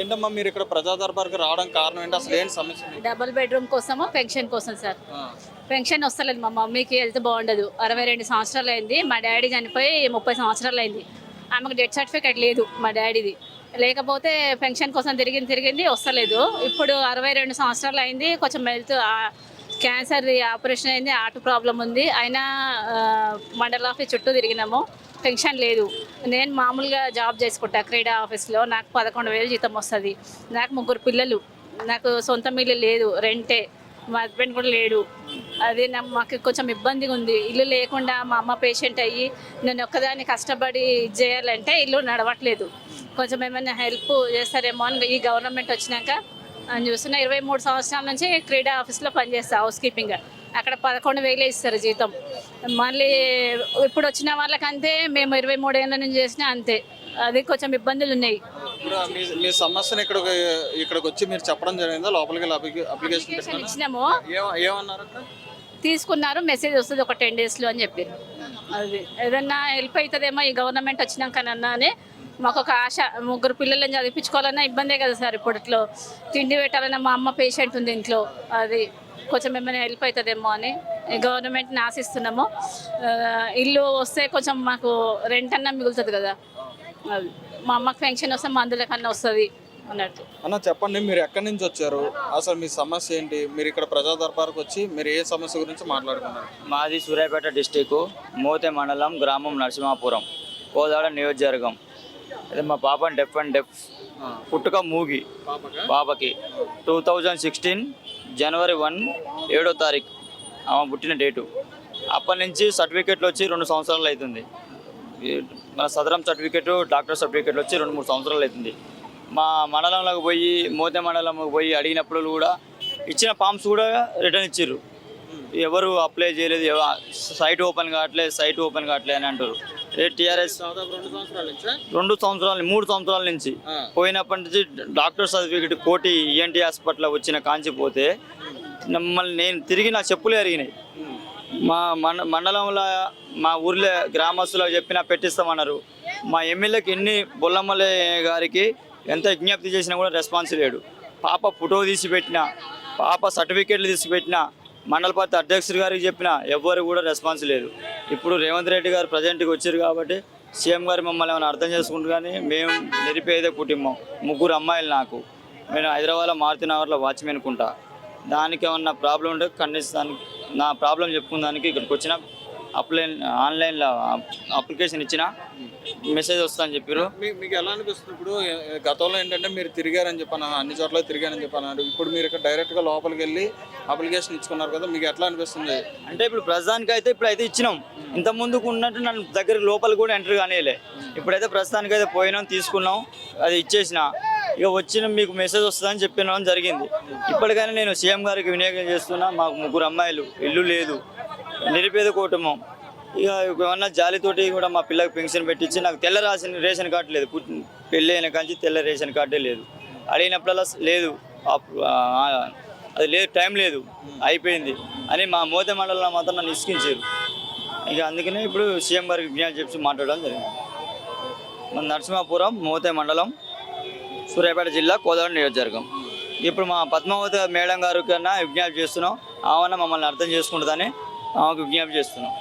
ఏంటమ్మా మీరు ఇక్కడ ప్రజా దర్బార్కి రావడం కారణం ఏంటి? అసలు ఏంటి సమస్య? డబుల్ బెడ్రూమ్ కోసము పెన్షన్ కోసం సార్? పెన్షన్ వస్తలేదు మా మమ్మీకి హెల్త్ బాగుండదు. అరవై రెండు సంవత్సరాలు అయింది మా డాడీ చనిపోయి ముప్పై సంవత్సరాలు అయింది. ఆమెకు డెత్ సర్టిఫికేట్ లేదు మా డాడీది. లేకపోతే పెన్షన్ కోసం తిరిగింది తిరిగింది వస్తలేదు. ఇప్పుడు అరవై రెండు సంవత్సరాలు అయింది కొంచెం హెల్త్ క్యాన్సర్ ఆపరేషన్ అయింది హార్ట్ ప్రాబ్లం ఉంది. అయినా మండల ఆఫీస్ చుట్టూ తిరిగినాము. పెన్షన్ లేదు. నేను మామూలుగా జాబ్ చేసుకుంటా క్రీడా ఆఫీస్లో. నాకు పదకొండు వేలు జీతం వస్తుంది. నాకు ముగ్గురు పిల్లలు. నాకు సొంత ఇల్లు లేదు రెంటే. మా హస్బెండ్ కూడా లేడు. అదే నా మాకు కొంచెం ఇబ్బందిగా ఉంది. ఇల్లు లేకుండా మా అమ్మ పేషెంట్ అయ్యి నేను ఒక్కదాన్ని కష్టపడి ఇది చేయాలంటే ఇల్లు నడవట్లేదు. కొంచెం ఏమైనా హెల్ప్ చేస్తారేమో అని ఈ గవర్నమెంట్ వచ్చినాక. అని చూస్తున్న ఇరవై మూడు సంవత్సరాల నుంచి క్రీడా ఆఫీస్లో పనిచేస్తాను హౌస్ కీపింగ్ అక్కడ పదకొండు వేలే ఇస్తారు జీతం. మళ్ళీ ఇప్పుడు వచ్చిన వాళ్ళకంతే మేము ఇరవై మూడేళ్ళ నుంచి చేసినా అంతే. అది కొంచెం ఇబ్బందులు ఉన్నాయి. ఇప్పుడు మీ మీ సమస్యను ఇక్కడ ఇక్కడికి వచ్చి మీరు చెప్పడం జరిగిందా? లోపలికి వెళ్ళి అప్లికే- అప్లికేషన్ ఇచ్చినాము. ఏమన్నారు అక్క? తీసుకున్నారు మెసేజ్ వస్తుంది ఒక టెన్ డేస్లో అని చెప్పారు. అది ఏదన్నా హెల్ప్ అవుతుందేమో ఈ గవర్నమెంట్ వచ్చినాకనన్నా అని మాకు ఒక ఆశ ముగ్గురు పిల్లలను చదివించుకోవాలన్నా ఇబ్బందే కదా సార్ ఇప్పట్లో తిండి పెట్టాలన్నా మా అమ్మ పేషెంట్ ఉంది ఇంట్లో. అది కొంచెం ఏమైనా హెల్ప్ అవుతుందేమో అని గవర్నమెంట్ని ఆశిస్తున్నాము. ఇల్లు వస్తే కొంచెం మాకు రెంట్ అన్నా మిగులుతుంది కదా. మా అమ్మకి పెన్షన్ వస్తే మందుల కన్నా వస్తుంది అన్నట్టు. అన్న చెప్పండి మీరు ఎక్కడి నుంచి వచ్చారు? అసలు మీ సమస్య ఏంటి? మీరు ఇక్కడ ప్రజా దర్బార్కి వచ్చి మీరు ఏ సమస్య గురించి మాట్లాడుకున్నారు? మాది సూర్యాపేట డిస్టిక్ మోతే మండలం గ్రామం నరసింహాపురం కోదాడ నియోజకవర్గం. అదే మా పాప డెఫ్ అండ్ డెఫ్ పుట్టుక మూగి. పాపక? Two thousand sixteen January one ఏడో తారీఖు. ఆమె పుట్టిన డేటు. అప్పటి నుంచి సర్టిఫికెట్లు వచ్చి రెండు సంవత్సరాలు అవుతుంది. మన సదరం సర్టిఫికెట్ డాక్టర్ సర్టిఫికెట్లు వచ్చి రెండు మూడు సంవత్సరాలు అవుతుంది. మా మండలంలోకి పోయి మోతే మండలంలోకి పోయి అడిగినప్పుడు కూడా ఇచ్చిన ఫామ్స్ కూడా రిటర్న్ ఇచ్చిర్రు. ఎవరు అప్లై చేయలేదు సైట్ ఓపెన్ కావట్లేదు సైట్ ఓపెన్ కావట్లేదు అని అంటారు టీఆర్ఎస్ రెండు సంవత్సరాల మూడు సంవత్సరాల నుంచి. పోయినప్పటి నుంచి డాక్టర్ సర్టిఫికేట్ కోటి ఈఎన్టీ హాస్పిటల్ వచ్చిన కాంచిపోతే మమ్మల్ని నేను తిరిగి నా చెప్పులు ఎరిగినాయి మా మండ మండలంలో మా ఊర్లో గ్రామస్తులు చెప్పినా పెట్టిస్తామన్నారు. మా ఎమ్మెల్యేకి ఎన్ని బొల్లమ్మలే గారికి ఎంత విజ్ఞప్తి చేసినా కూడా రెస్పాన్స్ లేడు పాప ఫోటో తీసి పెట్టినా పాప సర్టిఫికేట్లు తీసి పెట్టినా మండల పార్టీ అధ్యక్షుడు గారికి చెప్పినా ఎవ్వరు కూడా రెస్పాన్స్ లేదు. ఇప్పుడు రేవంత్ రెడ్డి గారు ప్రజెంట్కి వచ్చారు కాబట్టి సీఎం గారు మమ్మల్ని ఏమైనా అర్థం చేసుకుంటూ కానీ మేము నిరుపేద కుటుంబం ముగ్గురు అమ్మాయిలు నాకు. నేను హైదరాబాద్లో మారుతి నగర్లో వాచ్మెన్ కుంటా దానికి ఏమన్నా ప్రాబ్లం ఉంటే ఖండిస్తానికి నా ప్రాబ్లం చెప్పుకున్నానికి ఇక్కడికి వచ్చిన అప్లైన్ ఆన్లైన్లో అప్లికేషన్ ఇచ్చిన మెసేజ్ వస్తుందని చెప్పారు మీకు ఎలా అనిపిస్తుంది? ఇప్పుడు గతంలో ఏంటంటే మీరు తిరిగారని చెప్పాను అన్ని చోట్ల తిరిగారని చెప్పాను ఇప్పుడు మీరు ఇక్కడ డైరెక్ట్గా లోపలికి వెళ్ళి అప్లికేషన్ ఇచ్చుకున్నారు కదా మీకు ఎట్లా అనిపిస్తుంది? అంటే ఇప్పుడు ప్రస్తుతానికి అయితే ఇప్పుడు అయితే ఇచ్చినాం. ఇంత ముందుకు ఉన్నట్టు నన్ను దగ్గర లోపల కూడా ఎంటర్ కానీలే ఇప్పుడైతే ప్రస్తుతానికి అయితే పోయినాం తీసుకున్నాం అది ఇచ్చేసిన. ఇక వచ్చిన మీకు మెసేజ్ వస్తుందని చెప్పిన జరిగింది. ఇప్పటికైనా నేను సీఎం గారికి వినియోగం చేస్తున్నా మాకు ముగ్గురు అమ్మాయిలు ఇల్లు లేదు నిరుపేద కుటుంబం. ఇక ఏమన్నా జాలితోటి కూడా మా పిల్లకి పెన్షన్ పెట్టించి నాకు తెల్ల రాసిన రేషన్ కార్డు లేదు. పెళ్ళి అయిన కాంచి తెల్ల రేషన్ కార్డే లేదు. అడిగినప్పుడల్లా లేదు. అది లేదు టైం లేదు అయిపోయింది అని మా మోదే మండలంలో మాత్రం నన్ను ఇసుకించారు ఇక అందుకనే ఇప్పుడు సీఎం గారికి విజ్ఞప్తి చెప్పి మాట్లాడడం జరిగింది. మన నరసింహాపురం మోతే మండలం సూర్యాపేట జిల్లా కోదాడ నియోజకవర్గం. ఇప్పుడు మా పద్మావతి మేడం గారు కన్నా విజ్ఞాపం చేస్తున్నాం. ఆమె మమ్మల్ని అర్థం చేసుకుంటుందని ఆమెకు విజ్ఞాపం చేస్తున్నాం.